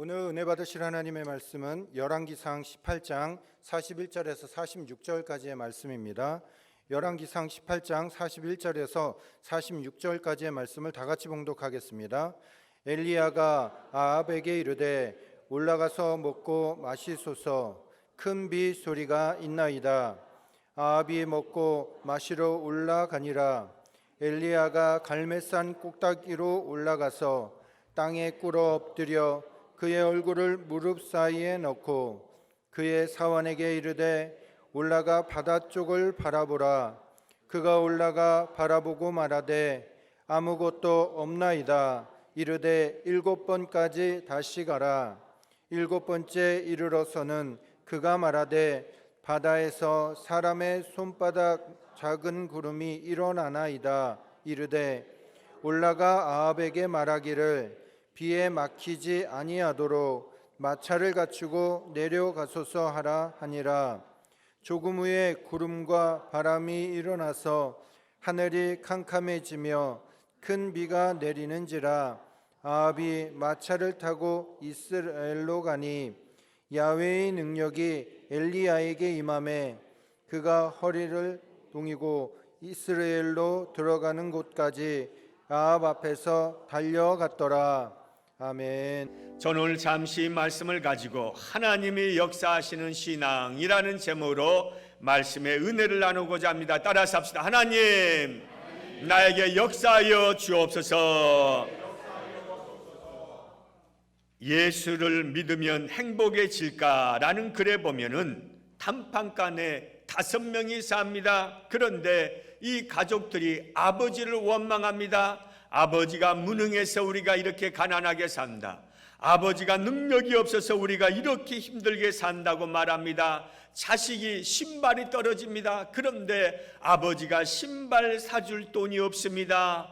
오늘 은혜 받으실 하나님의 말씀은 열왕기상 18장 41절에서 46절까지의 말씀입니다. 열왕기상 18장 41절에서 46절까지의 말씀을 다 같이 봉독하겠습니다. 엘리야가 아합에게 이르되 올라가서 먹고 마시소서 큰 비 소리가 있나이다. 아합이 먹고 마시러 올라가니라. 엘리야가 갈매산 꼭다기로 올라가서 땅에 꿇어 엎드려 그의 얼굴을 무릎 사이에 넣고 그의 사원에게 이르되 올라가 바다 쪽을 바라보라. 그가 올라가 바라보고 말하되 아무것도 없나이다. 이르되 일곱 번까지 다시 가라. 일곱 번째 이르러서는 그가 말하되 바다에서 사람의 손바닥 작은 구름이 일어나나이다. 이르되 올라가 아합에게 말하기를 비에 막히지 아니하도록 마차를 갖추고 내려가소서 하라 하니라. 조금 후에 구름과 바람이 일어나서 하늘이 캄캄해지며 큰 비가 내리는지라 아합이 마차를 타고 이스라엘로 가니 야훼의 능력이 엘리야에게 임함에 그가 허리를 동이고 이스라엘로 들어가는 곳까지 아합 앞에서 달려갔더라. 아멘. 저는 잠시 말씀을 가지고 하나님이 역사하시는 신앙이라는 제목으로 말씀의 은혜를 나누고자 합니다. 따라서 합시다. 하나님, 나에게 역사하여 주옵소서. 예수를 믿으면 행복해질까라는 글에 보면은 단판간에 다섯 명이 삽니다. 그런데 이 가족들이 아버지를 원망합니다. 아버지가 무능해서 우리가 이렇게 가난하게 산다. 아버지가 능력이 없어서 우리가 이렇게 힘들게 산다고 말합니다. 자식이 신발이 떨어집니다. 그런데 아버지가 신발 사줄 돈이 없습니다.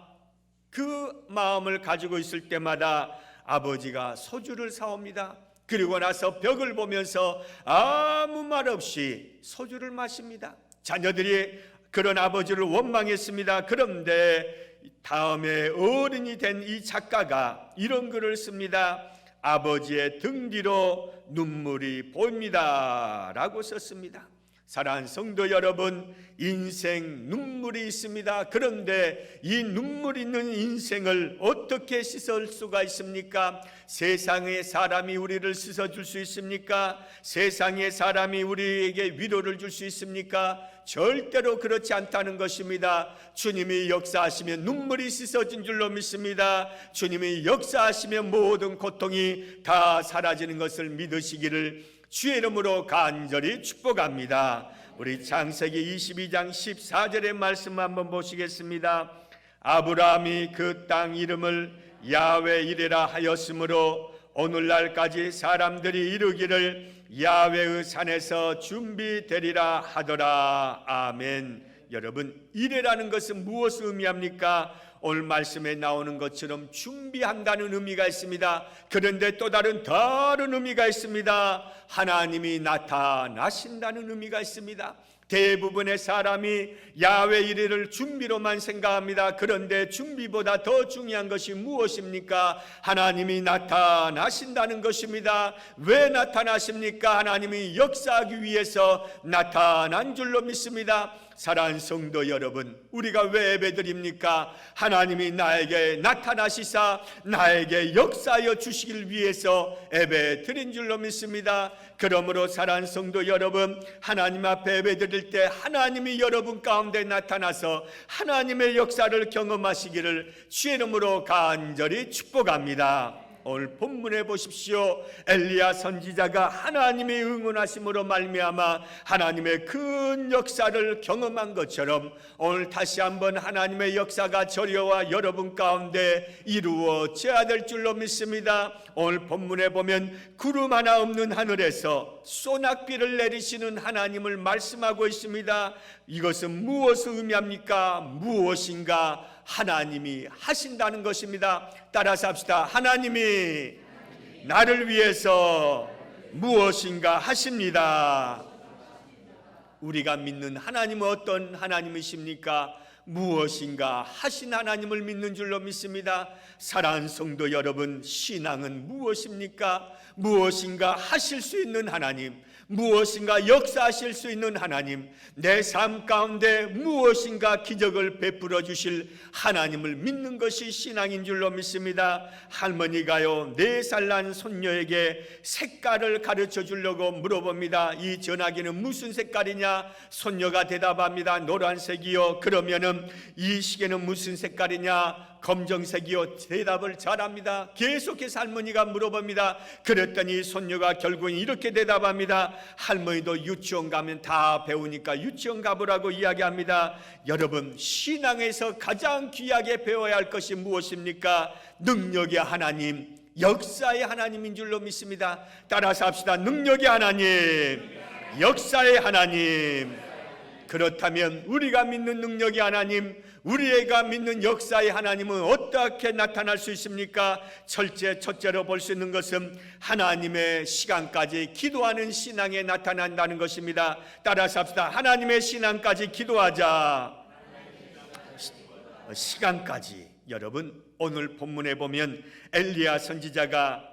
그 마음을 가지고 있을 때마다 아버지가 소주를 사옵니다. 그리고 나서 벽을 보면서 아무 말 없이 소주를 마십니다. 자녀들이 그런 아버지를 원망했습니다. 그런데 다음에 어른이 된 이 작가가 이런 글을 씁니다. 아버지의 등 뒤로 눈물이 보입니다. 라고 썼습니다. 사랑하는 성도 여러분, 인생 눈물이 있습니다. 그런데 이 눈물 있는 인생을 어떻게 씻을 수가 있습니까? 세상의 사람이 우리를 씻어줄 수 있습니까? 세상의 사람이 우리에게 위로를 줄 수 있습니까? 절대로 그렇지 않다는 것입니다. 주님이 역사하시면 눈물이 씻어진 줄로 믿습니다. 주님이 역사하시면 모든 고통이 다 사라지는 것을 믿으시기를 주의 이름으로 간절히 축복합니다. 우리 창세기 22장 14절의 말씀 한번 보시겠습니다. 아브라함이 그 땅 이름을 야외 이레라 하였으므로 오늘날까지 사람들이 이르기를 야외의 산에서 준비되리라 하더라. 아멘. 여러분, 이래라는 것은 무엇을 의미합니까? 오늘 말씀에 나오는 것처럼 준비한다는 의미가 있습니다. 그런데 또 다른 다른 의미가 있습니다. 하나님이 나타나신다는 의미가 있습니다. 대부분의 사람이 야외 이래를 준비로만 생각합니다. 그런데 준비보다 더 중요한 것이 무엇입니까? 하나님이 나타나신다는 것입니다. 왜 나타나십니까? 하나님이 역사하기 위해서 나타난 줄로 믿습니다. 사랑하는 성도 여러분, 우리가 왜 예배드립니까? 하나님이 나에게 나타나시사 나에게 역사하여 주시길 위해서 예배 드린 줄로 믿습니다. 그러므로 사랑하는 성도 여러분, 하나님 앞에 예배 드릴 때 하나님이 여러분 가운데 나타나서 하나님의 역사를 경험하시기를 주의 이름으로 간절히 축복합니다. 오늘 본문에 보십시오. 엘리야 선지자가 하나님의 응원하심으로 말미암아 하나님의 큰 역사를 경험한 것처럼 오늘 다시 한번 하나님의 역사가 저려와 여러분 가운데 이루어져야 될 줄로 믿습니다. 오늘 본문에 보면 구름 하나 없는 하늘에서 소낙비를 내리시는 하나님을 말씀하고 있습니다. 이것은 무엇을 의미합니까? 무엇인가? 하나님이 하신다는 것입니다. 따라서 합시다. 하나님이 나를 위해서 무엇인가 하십니다. 우리가 믿는 하나님은 어떤 하나님이십니까? 무엇인가 하신 하나님을 믿는 줄로 믿습니다. 사랑하는 성도 여러분, 신앙은 무엇입니까? 무엇인가 하실 수 있는 하나님, 무엇인가 역사하실 수 있는 하나님, 내 삶 가운데 무엇인가 기적을 베풀어 주실 하나님을 믿는 것이 신앙인 줄로 믿습니다. 할머니가요, 네 살 난 손녀에게 색깔을 가르쳐 주려고 물어봅니다. 이 전화기는 무슨 색깔이냐? 손녀가 대답합니다. 노란색이요. 그러면은 이 시계는 무슨 색깔이냐? 검정색이요. 대답을 잘합니다. 계속해서 할머니가 물어봅니다. 그랬더니 손녀가 결국 이렇게 대답합니다. 할머니도 유치원 가면 다 배우니까 유치원 가보라고 이야기합니다. 여러분, 신앙에서 가장 귀하게 배워야 할 것이 무엇입니까? 능력의 하나님, 역사의 하나님인 줄로 믿습니다. 따라서 합시다. 능력의 하나님, 역사의 하나님. 그렇다면 우리가 믿는 능력의 하나님, 우리가 믿는 역사의 하나님은 어떻게 나타날 수 있습니까? 철제 첫째로 볼 수 있는 것은 하나님의 시간까지 기도하는 신앙에 나타난다는 것입니다. 따라서 합시다. 하나님의 신앙까지 기도하자. 시- 시간까지 여러분 오늘 본문에 보면 엘리야 선지자가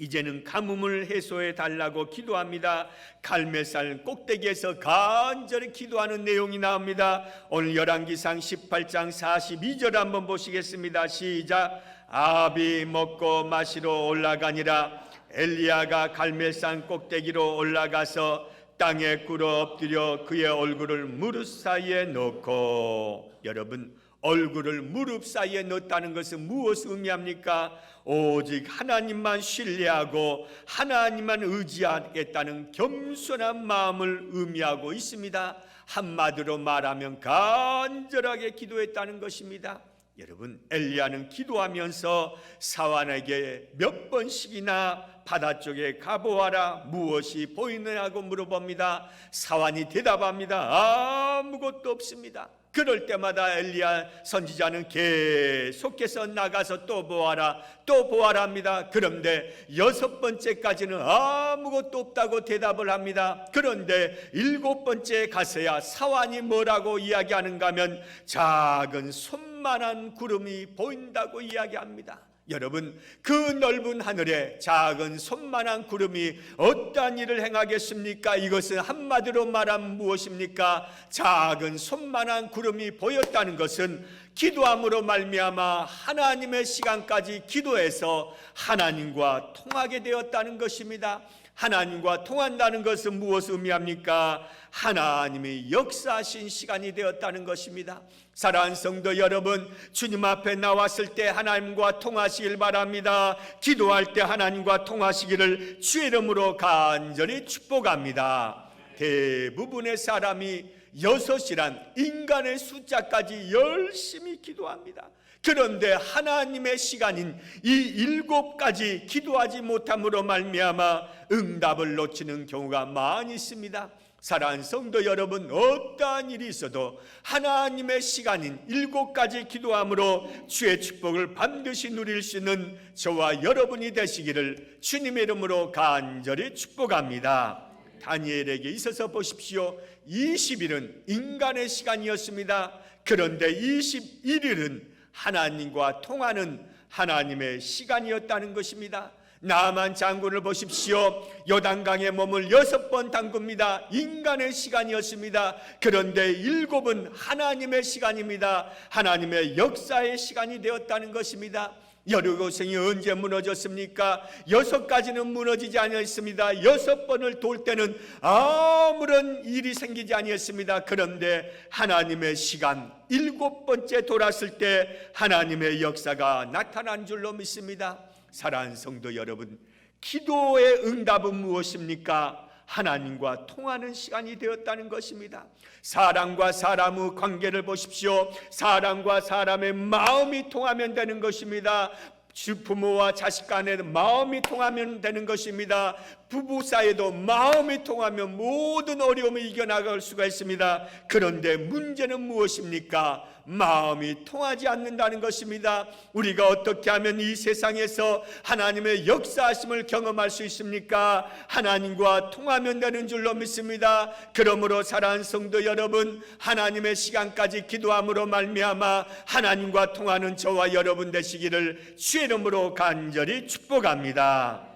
이제는 가뭄을 해소해 달라고 기도합니다. 갈매살 꼭대기에서 간절히 기도하는 내용이 나옵니다. 오늘 열왕기상 18장 42절 한번 보시겠습니다. 시작. 아비 먹고 마시러 올라가니라 엘리야가 갈멜산 꼭대기로 올라가서 땅에 꿇어 엎드려 그의 얼굴을 무릎 사이에 놓고 여러분 얼굴을 무릎 사이에 넣었다는 것은 무엇을 의미합니까? 오직 하나님만 신뢰하고 하나님만 의지하겠다는 겸손한 마음을 의미하고 있습니다. 한마디로 말하면 간절하게 기도했다는 것입니다. 여러분 엘리야는 기도하면서 사환에게 몇 번씩이나 바다 쪽에 가보아라 무엇이 보이느냐고 물어봅니다. 사환이 대답합니다. 아무것도 없습니다. 그럴 때마다 엘리야 선지자는 계속해서 나가서 또 보아라 또 보아라 합니다. 그런데 여섯 번째까지는 아무것도 없다고 대답을 합니다. 그런데 일곱 번째 가서야 사환이 뭐라고 이야기하는가 하면 작은 손만한 구름이 보인다고 이야기합니다. 여러분 그 넓은 하늘에 작은 손만한 구름이 어떠한 일을 행하겠습니까? 이것은 한마디로 말하면 무엇입니까? 작은 손만한 구름이 보였다는 것은 기도함으로 말미암아 하나님의 시간까지 기도해서 하나님과 통하게 되었다는 것입니다. 하나님과 통한다는 것은 무엇을 의미합니까? 하나님이 역사하신 시간이 되었다는 것입니다. 사랑하는 성도 여러분, 주님 앞에 나왔을 때 하나님과 통하시길 바랍니다. 기도할 때 하나님과 통하시기를 주의 이름으로 간절히 축복합니다. 대부분의 사람이 여섯이란 인간의 숫자까지 열심히 기도합니다. 그런데 하나님의 시간인 이 일곱 가지 기도하지 못함으로 말미암아 응답을 놓치는 경우가 많이 있습니다. 사랑하는 성도 여러분, 어떠한 일이 있어도 하나님의 시간인 일곱 가지 기도함으로 주의 축복을 반드시 누릴 수 있는 저와 여러분이 되시기를 주님의 이름으로 간절히 축복합니다. 다니엘에게 있어서 보십시오. 20일은 인간의 시간이었습니다. 그런데 21일은 하나님과 통하는 하나님의 시간이었다는 것입니다. 나만 장군을 보십시오. 요단강에 몸을 여섯 번 담굽니다. 인간의 시간이었습니다. 그런데 일곱은 하나님의 시간입니다. 하나님의 역사의 시간이 되었다는 것입니다. 여리고성이 언제 무너졌습니까? 여섯 가지는 무너지지 아니었습니다. 여섯 번을 돌 때는 아무런 일이 생기지 아니었습니다. 그런데 하나님의 시간 일곱 번째 돌았을 때 하나님의 역사가 나타난 줄로 믿습니다. 사랑하는 성도 여러분, 기도의 응답은 무엇입니까? 하나님과 통하는 시간이 되었다는 것입니다. 사람과 사람의 관계를 보십시오. 사람과 사람의 마음이 통하면 되는 것입니다. 주 부모와 자식 간에 마음이 통하면 되는 것입니다. 부부 사이에도 마음이 통하면 모든 어려움을 이겨나갈 수가 있습니다. 그런데 문제는 무엇입니까? 마음이 통하지 않는다는 것입니다. 우리가 어떻게 하면 이 세상에서 하나님의 역사하심을 경험할 수 있습니까? 하나님과 통하면 되는 줄로 믿습니다. 그러므로 사랑하는 성도 여러분, 하나님의 시간까지 기도함으로 말미암아 하나님과 통하는 저와 여러분 되시기를 주의 이름으로 간절히 축복합니다.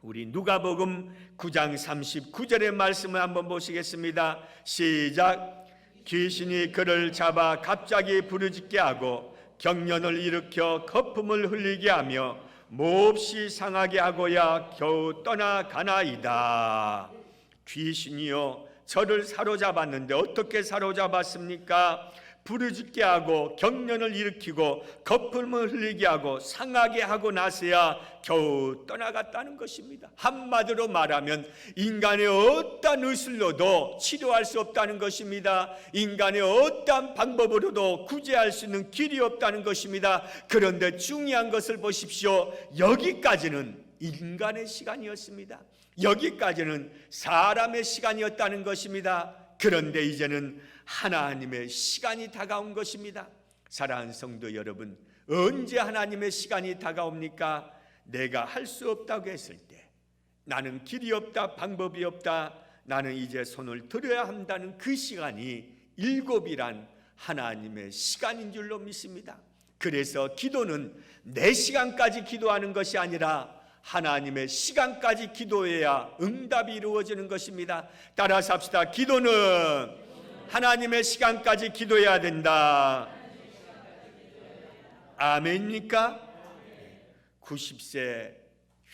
우리 누가복음 9장 39절의 말씀을 한번 보시겠습니다. 시작. 귀신이 그를 잡아 갑자기 부르짖게 하고 경련을 일으켜 거품을 흘리게 하며 몹시 상하게 하고야 겨우 떠나가나이다. 귀신이요 저를 사로잡았는데 어떻게 사로잡았습니까? 부르짖게 하고 경련을 일으키고 거품을 흘리게 하고 상하게 하고 나서야 겨우 떠나갔다는 것입니다. 한마디로 말하면 인간의 어떠한 의술로도 치료할 수 없다는 것입니다. 인간의 어떠한 방법으로도 구제할 수 있는 길이 없다는 것입니다. 그런데 중요한 것을 보십시오. 여기까지는 인간의 시간이었습니다. 여기까지는 사람의 시간이었다는 것입니다. 그런데 이제는 하나님의 시간이 다가온 것입니다. 사랑하는 성도 여러분, 언제 하나님의 시간이 다가옵니까? 내가 할 수 없다고 했을 때, 나는 길이 없다, 방법이 없다, 나는 이제 손을 들어야 한다는 그 시간이 일곱이란 하나님의 시간인 줄로 믿습니다. 그래서 기도는 내 시간까지 기도하는 것이 아니라 하나님의 시간까지 기도해야 응답이 이루어지는 것입니다. 따라서 합시다. 기도는 하나님의 시간까지 기도해야 된다. 아멘입니까? 90세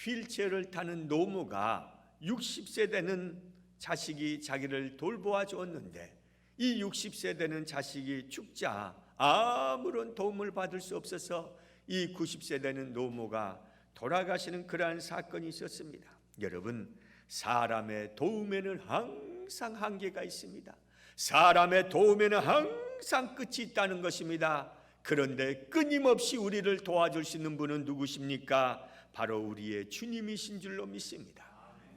휠체어를 타는 노무가 60세 되는 자식이 자기를 돌보아 주었는데 이 60세 되는 자식이 죽자 아무런 도움을 받을 수 없어서 이 90세 되는 노모가 돌아가시는 그러한 사건이 있었습니다. 여러분, 사람의 도움에는 항상 한계가 있습니다. 사람의 도움에는 항상 끝이 있다는 것입니다. 그런데 끊임없이 우리를 도와줄 수 있는 분은 누구십니까? 바로 우리의 주님이신 줄로 믿습니다.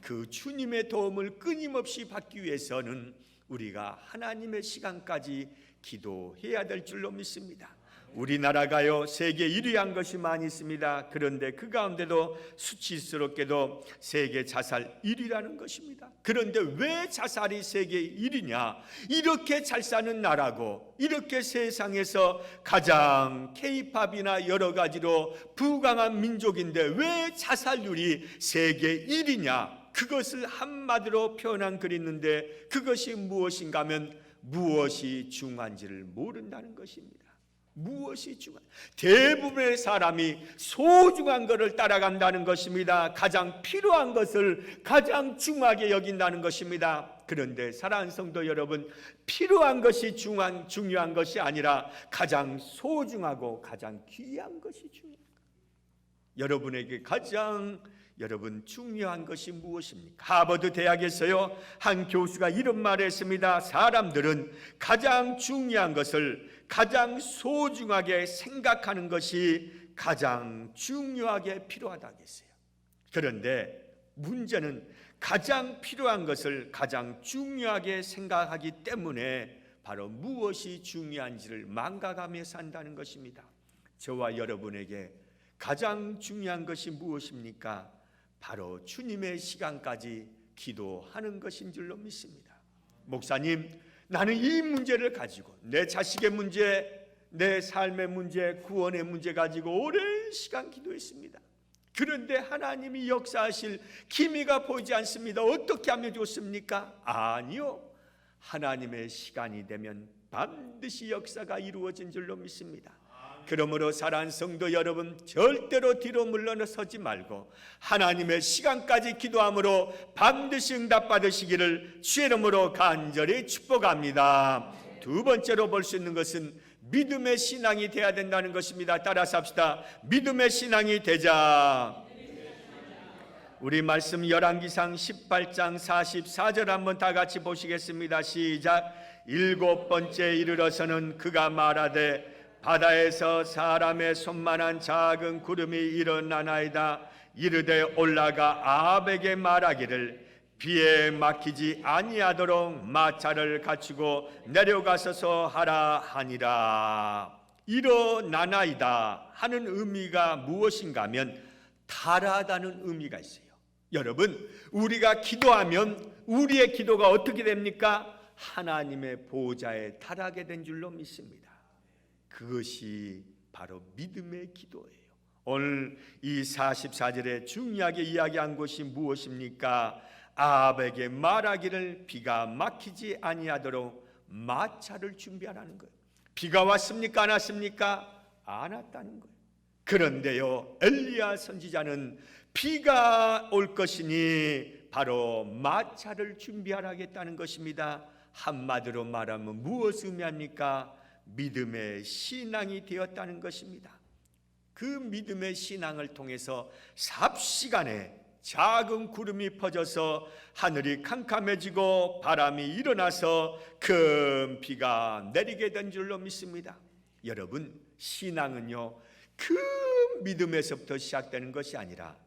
그 주님의 도움을 끊임없이 받기 위해서는 우리가 하나님의 시간까지 기도해야 될 줄로 믿습니다. 우리나라가요 세계 1위한 것이 많이 있습니다. 그런데 그 가운데도 수치스럽게도 세계 자살 1위라는 것입니다. 그런데 왜 자살이 세계 1위냐? 이렇게 잘 사는 나라고 이렇게 세상에서 가장 케이팝이나 여러 가지로 부강한 민족인데 왜 자살률이 세계 1위냐? 그것을 한마디로 표현한 글이 있는데 그것이 무엇인가 하면 무엇이 중요한지를 모른다는 것입니다. 무엇이 중요한 대부분의 사람이 소중한 것을 따라간다는 것입니다. 가장 필요한 것을 가장 중요하게 여긴다는 것입니다. 그런데 사랑하는 성도 여러분, 필요한 것이 중요한 중요한 것이 아니라 가장 소중하고 가장 귀한 것이 것. 여러분에게 가장 여러분 중요한 것이 무엇입니까? 하버드 대학에서요 한 교수가 이런 말을 했습니다. 사람들은 가장 중요한 것을 가장 소중하게 생각하는 것이 가장 중요하게 필요하다고 했어요. 그런데 문제는 가장 필요한 것을 가장 중요하게 생각하기 때문에 바로 무엇이 중요한지를 망각하며 산다는 것입니다. 저와 여러분에게 가장 중요한 것이 무엇입니까? 바로 주님의 시간까지 기도하는 것인 줄로 믿습니다. 목사님, 나는 이 문제를 가지고 내 자식의 문제, 내 삶의 문제, 구원의 문제 가지고 오랜 시간 기도했습니다. 그런데 하나님이 역사하실 기미가 보이지 않습니다. 어떻게 하면 좋습니까? 아니요. 하나님의 시간이 되면 반드시 역사가 이루어진 줄로 믿습니다. 그러므로 사랑하는 성도 여러분 절대로 뒤로 물러서지 말고 하나님의 시간까지 기도함으로 반드시 응답받으시기를 주의 이름으로 간절히 축복합니다. 두 번째로 볼 수 있는 것은 믿음의 신앙이 돼야 된다는 것입니다. 따라서 합시다. 믿음의 신앙이 되자. 우리 말씀 열왕기상 18장 44절 한번 다 같이 보시겠습니다. 시작. 일곱 번째 이르러서는 그가 말하되 바다에서 사람의 손만한 작은 구름이 일어나나이다. 이르되 올라가 아합에게 말하기를 비에 막히지 아니하도록 마차를 갖추고 내려가서서 하라 하니라 일어나나이다 하는 의미가 무엇인가 하면 달하다는 의미가 있어요 여러분 우리가 기도하면 우리의 기도가 어떻게 됩니까? 하나님의 보좌에 달하게 된 줄로 믿습니다 그것이 바로 믿음의 기도예요 오늘 이 44절에 중요하게 이야기한 것이 무엇입니까? 아합에게 말하기를 비가 막히지 아니하도록 마차를 준비하라는 거예요. 비가 왔습니까? 안 왔습니까? 안 왔다는 거예요. 그런데요, 엘리야 선지자는 비가 올 것이니 바로 마차를 준비하라겠다는 것입니다. 한마디로 말하면 무엇을 의미합니까? 믿음의 신앙이 되었다는 것입니다. 그 믿음의 신앙을 통해서 삽시간에 작은 구름이 퍼져서 하늘이 캄캄해지고 바람이 일어나서 큰 비가 내리게 된 줄로 믿습니다. 여러분, 신앙은요, 큰 믿음에서부터 시작되는 것이 아니라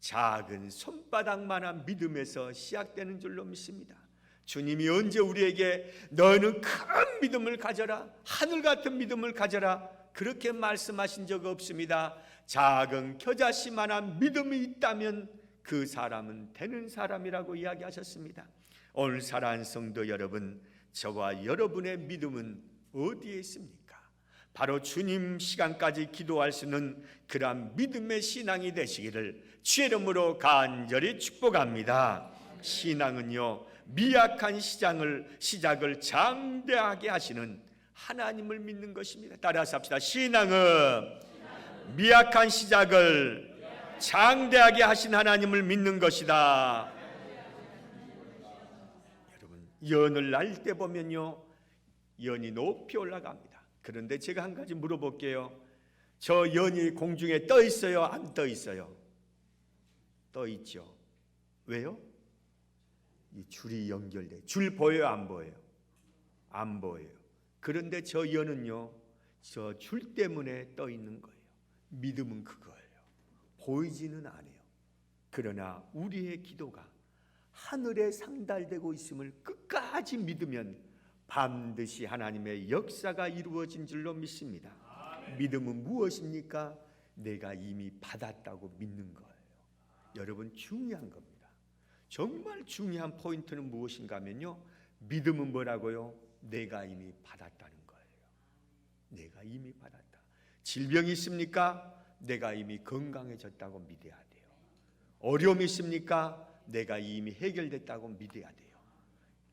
작은 손바닥만한 믿음에서 시작되는 줄로 믿습니다. 주님이 언제 우리에게 너는 큰 믿음을 가져라, 하늘 같은 믿음을 가져라, 그렇게 말씀하신 적 없습니다. 작은 겨자씨만한 믿음이 있다면 그 사람은 되는 사람이라고 이야기하셨습니다. 오늘 사랑하는 성도 여러분, 저와 여러분의 믿음은 어디에 있습니까? 바로 주님 시간까지 기도할 수 있는 그러한 믿음의 신앙이 되시기를 주의 이름으로 간절히 축복합니다. 신앙은요 미약한 시장을 시작을 장대하게 하시는 하나님을 믿는 것입니다. 따라서 합시다. 신앙은 미약한 시작을 장대하게 하신 하나님을 믿는 것이다. 여러분 연을 날 때 보면요 연이 높이 올라갑니다. 그런데 제가 한 가지 물어볼게요. 저 연이 공중에 떠 있어요? 안 떠 있어요? 떠 있죠. 왜요? 이 줄이 연결돼. 줄 보여요? 안 보여요? 안 보여요. 그런데 저 연은요, 저 줄 때문에 떠 있는 거예요. 믿음은 그거예요. 보이지는 않아요. 그러나 우리의 기도가 하늘에 상달되고 있음을 끝까지 믿으면 반드시 하나님의 역사가 이루어진 줄로 믿습니다. 믿음은 무엇입니까? 내가 이미 받았다고 믿는 거예요. 여러분 중요한 겁니다. 정말 중요한 포인트는 무엇인가 하면요. 믿음은 뭐라고요? 내가 이미 받았다는 거예요. 내가 이미 받았다. 질병이 있습니까? 내가 이미 건강해졌다고 믿어야 돼요. 어려움이 있습니까? 내가 이미 해결됐다고 믿어야 돼요.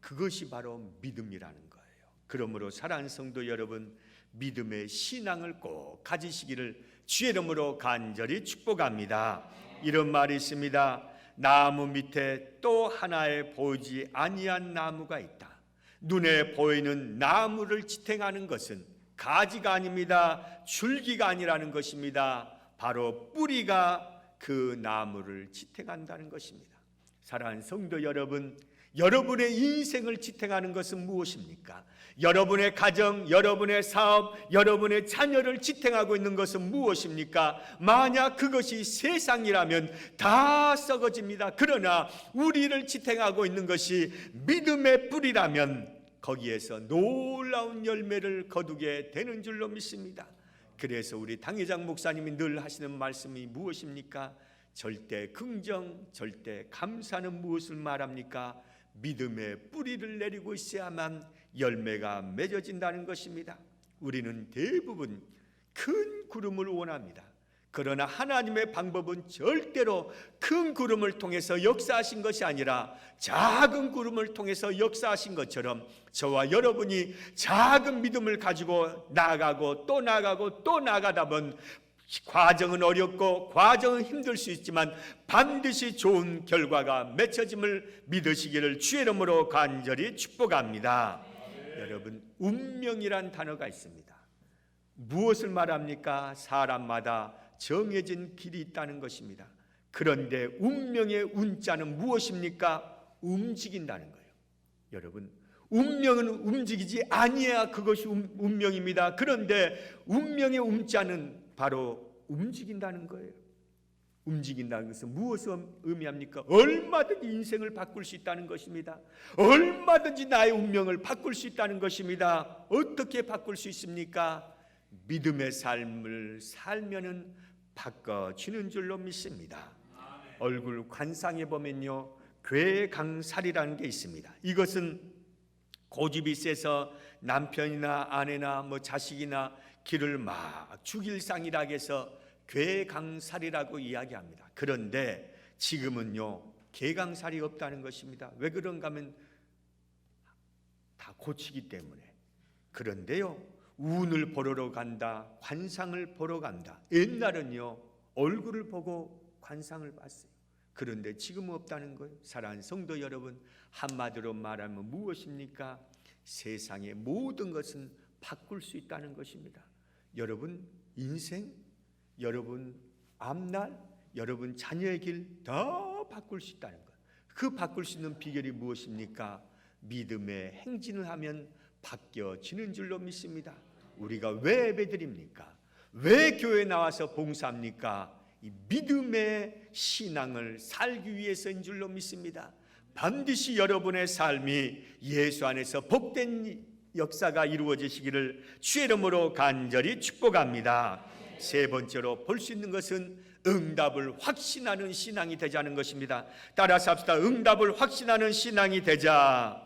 그것이 바로 믿음이라는 거예요. 그러므로 사랑하는 성도 여러분, 믿음의 신앙을 꼭 가지시기를 주의 이름으로 간절히 축복합니다. 이런 말이 있습니다. 나무 밑에 또 하나의 보이지 아니한 나무가 있다. 눈에 보이는 나무를 지탱하는 것은 가지가 아닙니다. 줄기가 아니라는 것입니다. 바로 뿌리가 그 나무를 지탱한다는 것입니다. 사랑하는 성도 여러분, 여러분의 인생을 지탱하는 것은 무엇입니까? 여러분의 가정, 여러분의 사업, 여러분의 자녀를 지탱하고 있는 것은 무엇입니까? 만약 그것이 세상이라면 다 썩어집니다. 그러나 우리를 지탱하고 있는 것이 믿음의 뿌리라면 거기에서 놀라운 열매를 거두게 되는 줄로 믿습니다. 그래서 우리 당회장 목사님이 늘 하시는 말씀이 무엇입니까? 절대 긍정, 절대 감사는 무엇을 말합니까? 믿음의 뿌리를 내리고 있어야만 열매가 맺어진다는 것입니다. 우리는 대부분 큰 구름을 원합니다. 그러나 하나님의 방법은 절대로 큰 구름을 통해서 역사하신 것이 아니라 작은 구름을 통해서 역사하신 것처럼 저와 여러분이 작은 믿음을 가지고 나가고 또 나가고 또 나가다 보면 과정은 어렵고 과정은 힘들 수 있지만 반드시 좋은 결과가 맺혀짐을 믿으시기를 주의 이름으로 간절히 축복합니다. 여러분 운명이란 단어가 있습니다. 무엇을 말합니까? 사람마다 정해진 길이 있다는 것입니다. 그런데 운명의 운자는 무엇입니까? 움직인다는 거예요. 여러분, 운명은 움직이지 아니야 그것이 운- 운명입니다. 그런데 운명의 운자는 바로 움직인다는 거예요. 움직인다는 것은 무엇을 의미합니까? 얼마든지 인생을 바꿀 수 있다는 것입니다. 얼마든지 나의 운명을 바꿀 수 있다는 것입니다. 어떻게 바꿀 수 있습니까? 믿음의 삶을 살면은 바꿔지는 줄로 믿습니다. 얼굴 관상에 보면요, 괴강살이라는 게 있습니다. 이것은 고집이 세서 남편이나 아내나 뭐 자식이나 길을 막 죽일 상이라 해서 괴강살이라고 이야기합니다. 그런데 지금은요 괴강살이 없다는 것입니다. 왜 그런가 하면 다 고치기 때문에. 그런데요 운을 보러 간다, 관상을 보러 간다. 옛날은요 얼굴을 보고 관상을 봤어요. 그런데 지금은 없다는 거예요. 사랑하는 성도 여러분, 한마디로 말하면 무엇입니까? 세상의 모든 것은 바꿀 수 있다는 것입니다. 여러분 인생, 여러분 앞날, 여러분 자녀의 길 다 바꿀 수 있다는 것. 그 바꿀 수 있는 비결이 무엇입니까? 믿음의 행진을 하면 바뀌어지는 줄로 믿습니다. 우리가 왜 예배드립니까? 왜 교회 나와서 봉사합니까? 이 믿음의 신앙을 살기 위해서인 줄로 믿습니다. 반드시 여러분의 삶이 예수 안에서 복된 역사가 이루어지시기를 주의 이름으로 간절히 축복합니다. 세 번째로 볼 수 있는 것은 응답을 확신하는 신앙이 되자는 것입니다. 따라서 합시다. 응답을 확신하는 신앙이 되자.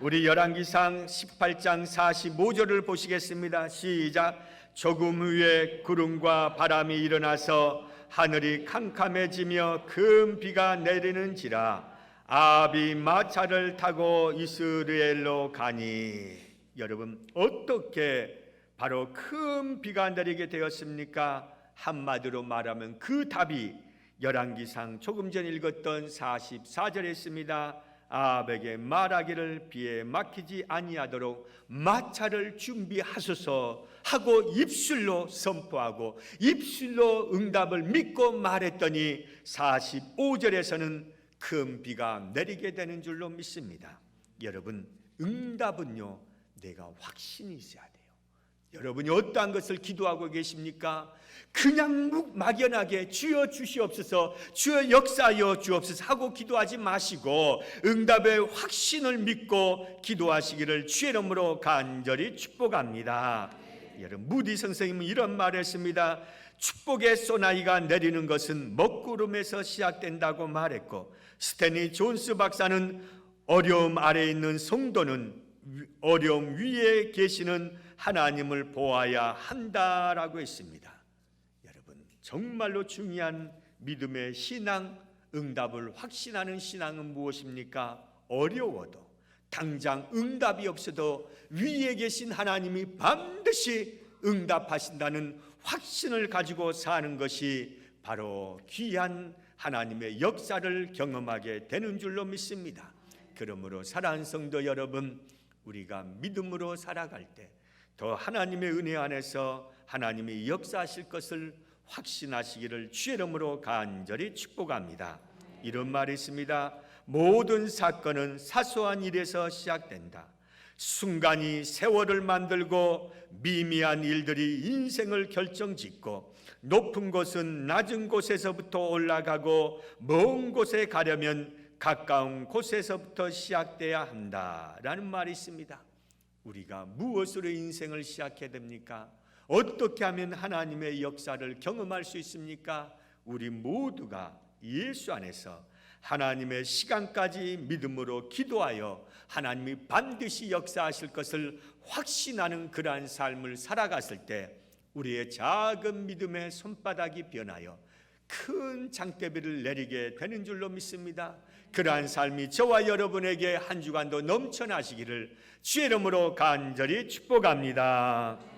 우리 열왕기상 18장 45절을 보시겠습니다. 시작. 조금 후에 구름과 바람이 일어나서 하늘이 캄캄해지며 큰 비가 내리는지라 아비 마차를 타고 이스라엘로 가니 여러분 어떻게 바로 큰 비가 내리게 되었습니까? 한마디로 말하면 그 답이 열왕기상 조금 전 읽었던 44절에 있습니다. 아합에게 말하기를 비에 막히지 아니하도록 마차를 준비하소서 하고 입술로 선포하고 입술로 응답을 믿고 말했더니 45절에서는 큰 비가 내리게 되는 줄로 믿습니다. 여러분 응답은요 내가 확신이 있어야 돼요. 여러분이 어떠한 것을 기도하고 계십니까? 그냥 막연하게 주여 주시옵소서 주여 역사하여 주옵소서 하고 기도하지 마시고 응답의 확신을 믿고 기도하시기를 주의 이름으로 간절히 축복합니다. 여러분 무디 선생님은 이런 말했습니다. 축복의 소나기가 내리는 것은 먹구름에서 시작된다고 말했고 스테니 존스 박사는 어려움 아래에 있는 성도는 어려움 위에 계시는 하나님을 보아야 한다라고 했습니다. 여러분 정말로 중요한 믿음의 신앙 응답을 확신하는 신앙은 무엇입니까? 어려워도 당장 응답이 없어도 위에 계신 하나님이 반드시 응답하신다는 확신을 가지고 사는 것이 바로 귀한 하나님의 역사를 경험하게 되는 줄로 믿습니다. 그러므로 사랑하는 성도 여러분, 우리가 믿음으로 살아갈 때 더 하나님의 은혜 안에서 하나님이 역사하실 것을 확신하시기를 주의 이름으로 간절히 축복합니다. 이런 말이 있습니다. 모든 사건은 사소한 일에서 시작된다. 순간이 세월을 만들고 미미한 일들이 인생을 결정짓고 높은 곳은 낮은 곳에서부터 올라가고 먼 곳에 가려면 가까운 곳에서부터 시작돼야 한다라는 말이 있습니다. 우리가 무엇으로 인생을 시작해야 됩니까? 어떻게 하면 하나님의 역사를 경험할 수 있습니까? 우리 모두가 예수 안에서 하나님의 시간까지 믿음으로 기도하여 하나님이 반드시 역사하실 것을 확신하는 그러한 삶을 살아갔을 때 우리의 작은 믿음의 손바닥이 변하여 큰 장대비를 내리게 되는 줄로 믿습니다. 그러한 삶이 저와 여러분에게 한 주간도 넘쳐나시기를 주의 이름으로 간절히 축복합니다.